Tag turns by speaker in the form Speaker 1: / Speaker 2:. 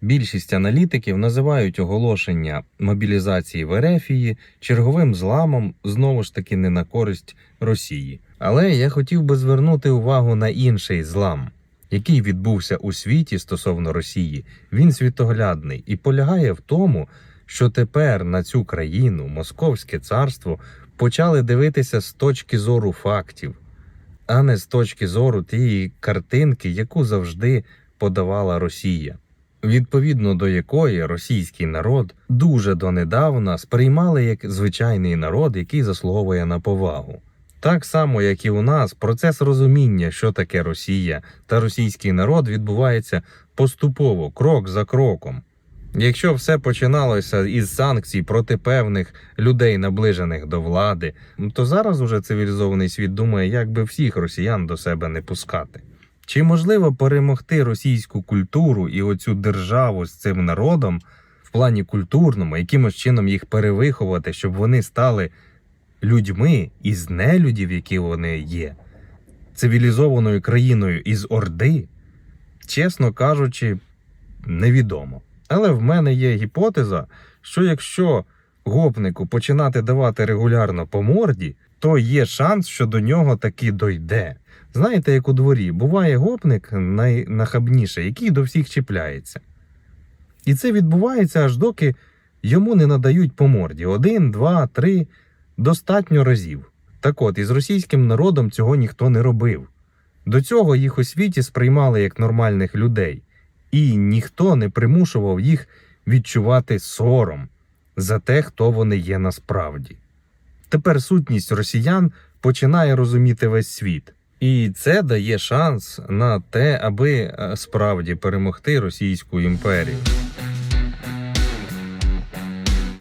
Speaker 1: Більшість аналітиків називають оголошення мобілізації в Ерефії черговим зламом знову ж таки не на користь Росії. Але я хотів би звернути увагу на інший злам, який відбувся у світі стосовно Росії. Він світоглядний і полягає в тому, що тепер на цю країну, Московське царство, почали дивитися з точки зору фактів, а не з точки зору тієї картинки, яку завжди подавала Росія відповідно до якої російський народ дуже донедавна сприймали як звичайний народ, який заслуговує на повагу. Так само, як і у нас, процес розуміння, що таке Росія та російський народ відбувається поступово, крок за кроком. Якщо все починалося із санкцій проти певних людей, наближених до влади, то зараз уже цивілізований світ думає, як би всіх росіян до себе не пускати. Чи можливо перемогти російську культуру і оцю державу з цим народом в плані культурному, якимось чином їх перевиховати, щоб вони стали людьми із нелюдів, які вони є, цивілізованою країною із Орди? Чесно кажучи, невідомо. Але в мене є гіпотеза, що якщо гопнику починати давати регулярно по морді, то є шанс, що до нього таки дойде. Знаєте, як у дворі, буває гопник найнахабніший, який до всіх чіпляється. І це відбувається аж доки йому не надають по морді один, два, три, достатньо разів. Так от, із російським народом цього ніхто не робив. До цього їх у світі сприймали як нормальних людей, і ніхто не примушував їх відчувати сором за те, хто вони є насправді. Тепер сутність росіян починає розуміти весь світ. І це дає шанс на те, аби е, справді перемогти Російську імперію.